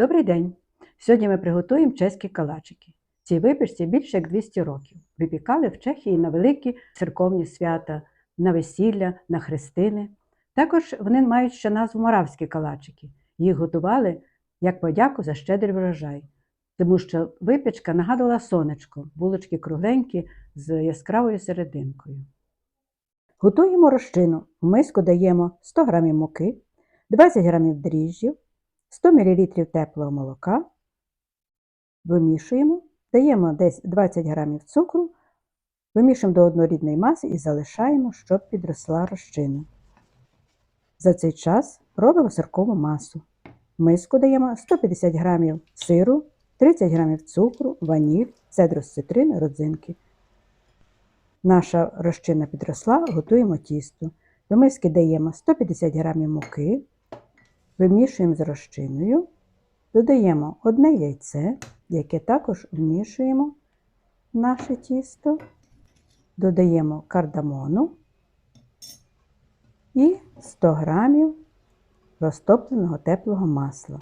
Добрий день! Сьогодні ми приготуємо чеські калачики. Цій випічці більше як 200 років. Випікали в Чехії на великі церковні свята, на весілля, на хрестини. Також вони мають ще назву моравські калачики. Їх готували як подяку за щедрий врожай, тому що випічка нагадувала сонечко, булочки кругленькі з яскравою серединкою. Готуємо розчину. В миску даємо 100 г муки, 20 г дріжджів, 100 мл теплого молока, вимішуємо, даємо десь 20 г цукру, вимішуємо до однорідної маси і залишаємо, щоб підросла розчина. За цей час робимо сиркову масу. В миску даємо 150 г сиру, 30 г цукру, ваніль, цедру з цитрин, родзинки. Наша розчина підросла, готуємо тісто. До миски даємо 150 г муки, вимішуємо з розчиною, додаємо одне яйце, яке також вмішуємо в наше тісто, додаємо кардамону і 100 г розтопленого теплого масла.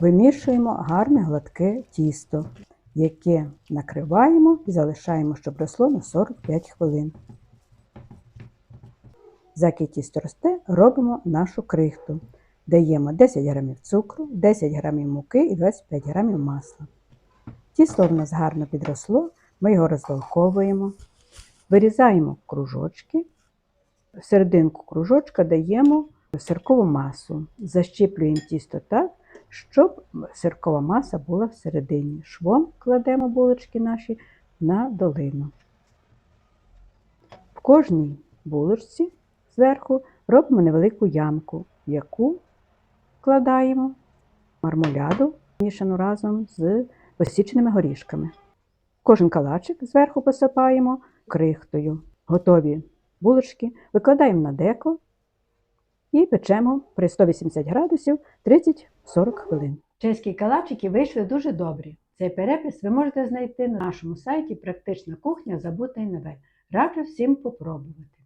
Вимішуємо гарне гладке тісто, яке накриваємо і залишаємо, щоб росло на 45 хвилин. Заки тісто росте, робимо нашу крихту. Даємо 10 г цукру, 10 г муки і 25 г масла. Тісто в нас гарно підросло, ми його розвалковуємо, вирізаємо кружочки, в серединку кружочка даємо сиркову масу, защіплюємо тісто так, щоб сиркова маса була всередині. Швом кладемо булочки наші на долину. В кожній булочці зверху робимо невелику ямку, в яку вкладаємо мармоляду, мішану разом з посіченими горішками. Кожен калачик зверху посипаємо крихтою. Готові булочки викладаємо на деко і печемо при 180 градусів 30-40 хвилин. Чеські калачики вийшли дуже добрі. Цей перепис ви можете знайти на нашому сайті Практична кухня Забута і нове. Раджу всім попробувати.